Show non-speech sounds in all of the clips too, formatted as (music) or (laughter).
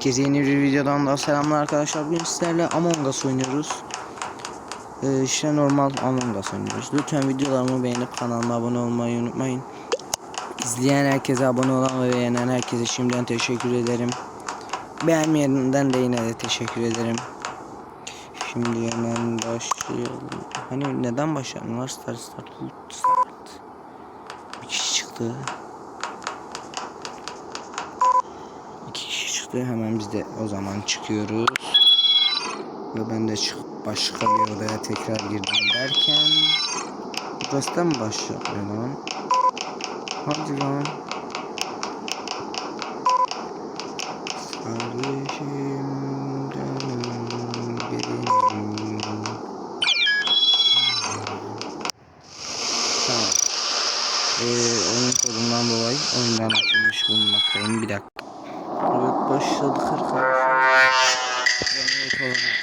Herkese yeni bir videodan daha selamlar arkadaşlar. Bugün sizlerle Among Us oynuyoruz. Ee, işte normal Among Us oynuyoruz. Lütfen videolarımı beğenip kanalıma abone olmayı unutmayın. İzleyen herkese abone olan ve beğenen herkese şimdiden teşekkür ederim. Beğenmeyenden de yine de teşekkür ederim. Şimdi hemen başlayalım. Hani neden başlayalım? Start start start. Bir kişi çıktı. İki kişi çıktı. Hemen biz de o zaman çıkıyoruz. Ve ben de çıkıp başka bir odaya tekrar girdim derken Burası da mı başlıyor lan? Hadi lan. Kardeşimden benim. Tamam. Ee, oyun kodundan dolayı oyundan atılmış bulunmaktayım. Bir dakika. Evet başladık arkadaşlar.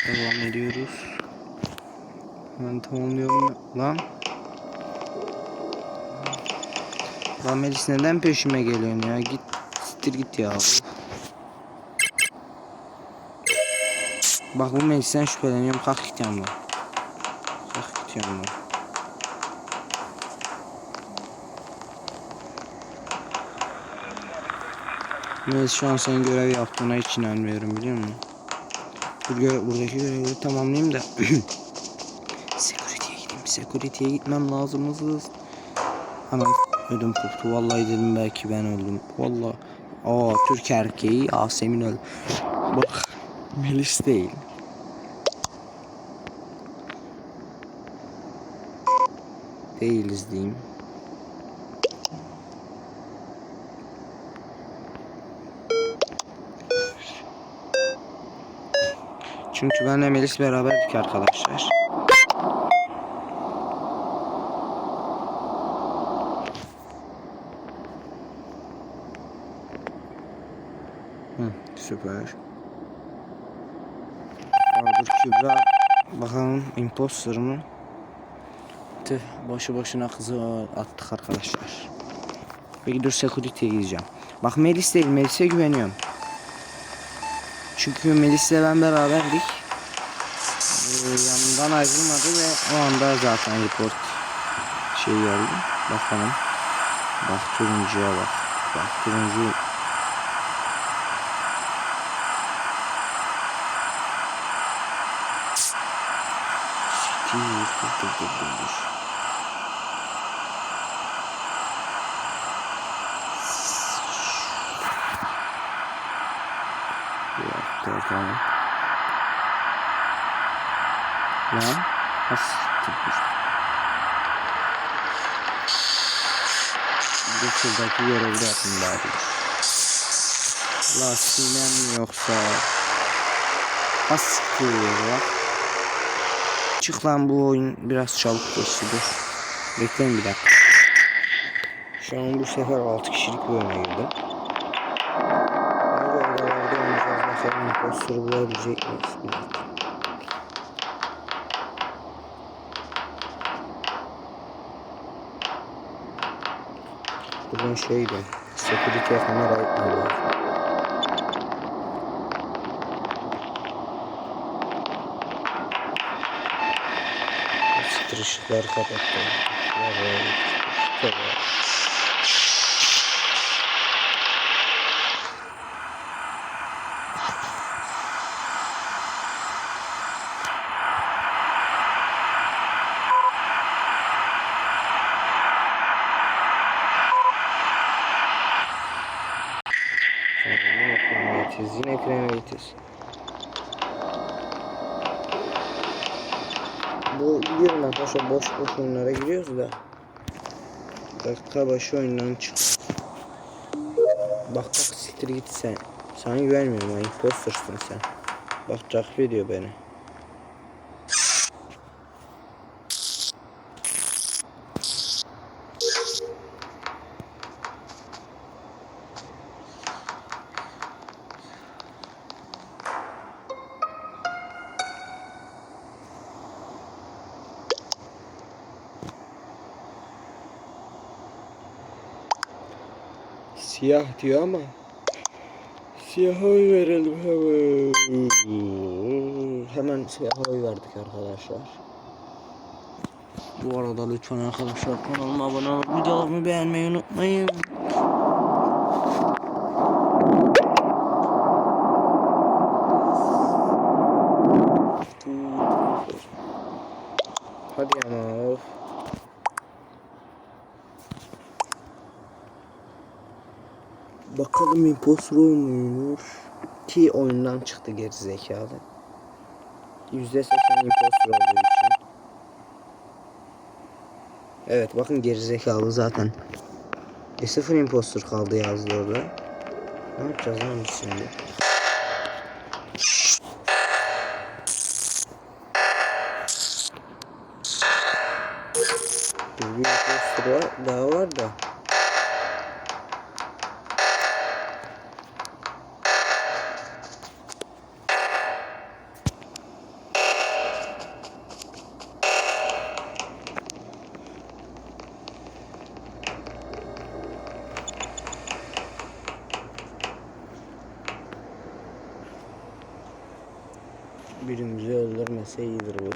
Devam ediyoruz. Hemen tamamlayalım. Lan. Lan Melis neden peşime geliyorsun ya? Git siktir git ya. Bak bu Melis'ten şüpheleniyorum. Kalk git yanımdan. Kalk git yanımdan. Melis şu an senin görev yaptığına hiç inanmıyorum biliyor musun? Bu görev, buradaki görevleri tamamlayayım da (clears throat) Security'ye gideyim. Security'ye gitmem lazım hızlı. Hemen ödüm koptu. Vallahi dedim belki ben öldüm. Vallahi. Aa Türk erkeği Yasemin öldü. Bak Melis değil. Değiliz diyeyim. Çünkü benle Melis beraberdik arkadaşlar. Hı, süper. Bahadır Kübra bakalım imposter mı? Tüh boşu boşuna kızı attık arkadaşlar. Peki dur security'ye gideceğim. Bak Melis değil Melis'e güveniyorum. Çünkü Melis'le ben beraberdik. Ee, yanından ayrılmadı ve o anda zaten report şey geldi. Bakalım. Bak turuncuya bak. Bak turuncu dur, dur, dur, dur, dur. Bir dakika, tamam. Lan, has siktir. Bir şuradaki de yapayım bari. Lastiğine mi yoksa? Siktir ya. Çık lan bu oyun biraz çabuk geçti. Bekleyin bir dakika. Şu an bu sefer 6 kişilik bir oyuna girdim. Mesela imposter'ı bulabilecek miyiz? Bugün şeydi. Security'ye kamera ayıkmadılar. Siktir ışıkları kapattım. Ya böyle ışıklar var. Tamam, yine kremiyetiz, yine kremiyetiz. Bu gidiyorum arkadaşlar boş boş oyunlara giriyoruz da. Dakika başı oyundan çık. Bak bak siktir git sen. Sana güvenmiyorum ha impostersın sen. Bak takip ediyor beni. Siyah diyor ama Siyaha oy verelim hemen. Hemen siyaha oy verdik arkadaşlar. Bu arada lütfen arkadaşlar kanalıma abone olup videolarımı beğenmeyi unutmayın. Hadi ama of. Bakalım impostor oynuyor. Ki oyundan çıktı geri zekalı. %80 impostor olduğu için. Evet bakın geri zekalı zaten. E sıfır impostor kaldı yazdı orada. Ne yapacağız lan şimdi? Bir impostor var, daha var da. Birimizi öldürmese iyidir bu.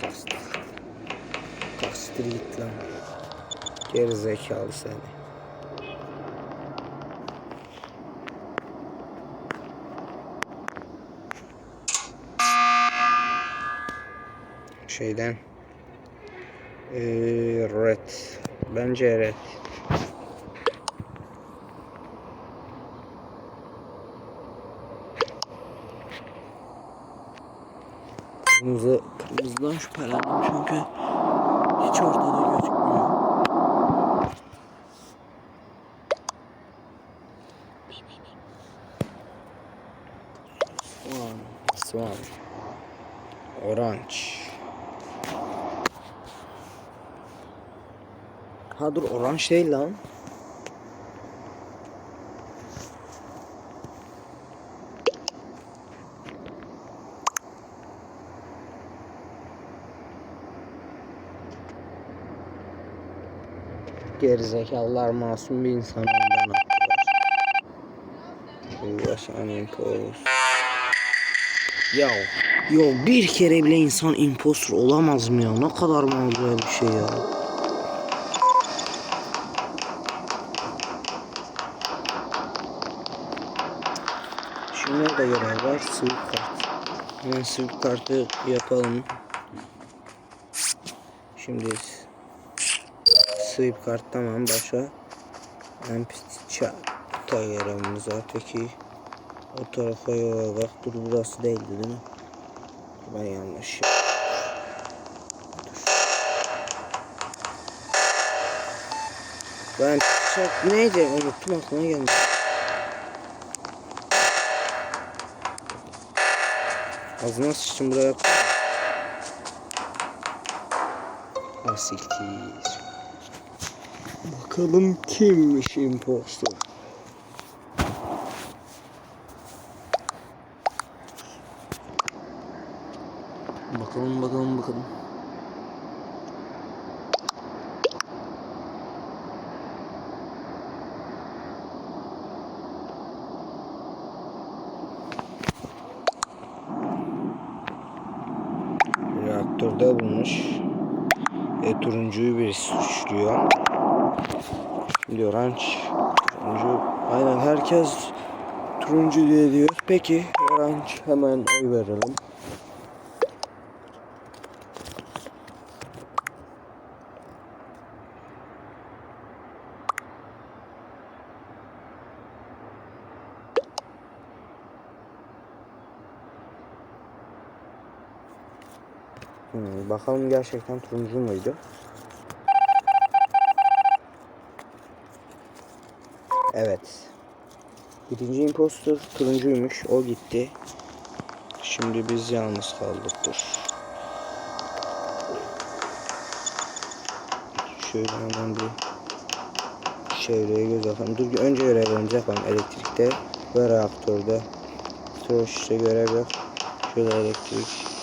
Kastır. Kastır git lan. Geri zekalı seni. Şeyden ee, red. Bence red. Kırmızı, kırmızıdan şüphelendim çünkü hiç ortada gözükmüyor. Ha dur orange değil lan. Gerizekalılar masum bir insan ondan attılar. İmpost. Ya, ya bir kere bile insan impostor olamaz mı ya? Ne kadar böyle bir şey ya. Şimdi da görev var. Sweep kart. Hemen sweep kartı yapalım. Şimdi sweep kart tamam başa. NPC ta görevimiz var. Peki o tarafa yola bak. Dur burası değildi değil mi? Ben yanlış. Dur. Ben çok neydi unuttum aklıma gelmedi. Ağzına sıçtım buraya. Asiktir. Bakalım kimmiş impostor. Bakalım bakalım bakalım. Reaktörde bulmuş. E, turuncuyu birisi suçluyor. Orange. Turuncu. Aynen herkes turuncu diye diyor. Peki orange hemen oy verelim. Hmm, bakalım gerçekten turuncu muydu? Evet. Birinci impostor turuncuymuş. O gitti. Şimdi biz yalnız kaldık. Dur. Şöyle hemen bir çevreye göz atalım. Dur önce görevlerimizi yapalım. Elektrikte ve reaktörde. İşte görev yok. Şöyle elektrik.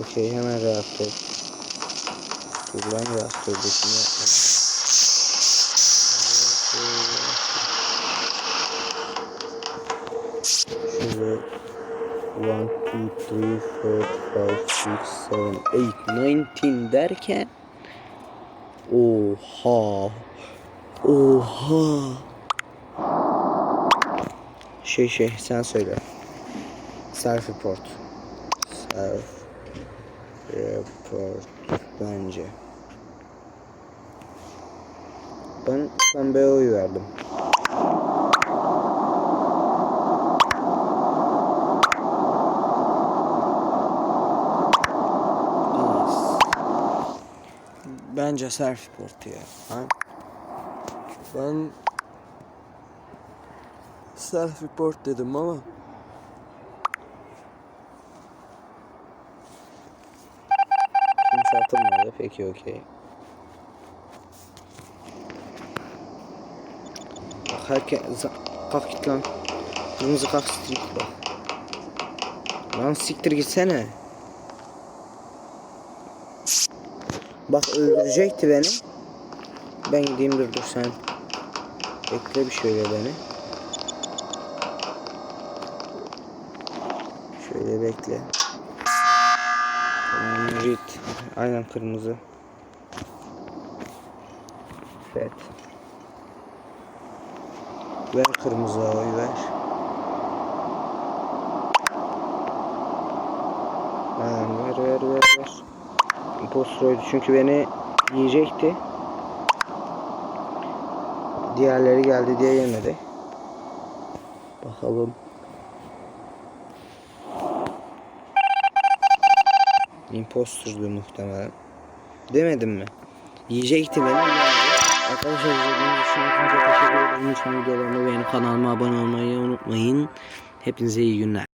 Okey hemen reaktör. Dur ben reaktördekini yapmadım. Şöyle 1, 2, 3, 4, 5, 6, 7, 8, 19 derken Oha Oha Şey şey sen söyle Self report Self report bence Ben B'ye oy verdim. Bence self report ya. Ha? Ben self report dedim ama Peki okey. Bak herkes kalk git lan. Kırmızı kalk siktir bak. Lan siktir gitsene. Bak öldürecekti beni. Ben gideyim dur dur sen. Bekle bir şöyle beni. Şöyle bekle. Aynen kırmızı. Evet. Ver kırmızı oy ver. Aynen ver ver ver ver. Impostroydu çünkü beni yiyecekti. Diğerleri geldi diye yemedi. Bakalım. Impostordu muhtemelen. Demedim mi? Yiyecekti beni. Arkadaşlar izlediğiniz için hepinize teşekkür ederim. Lütfen videolarımı beğenip kanalıma abone olmayı unutmayın. Hepinize iyi günler.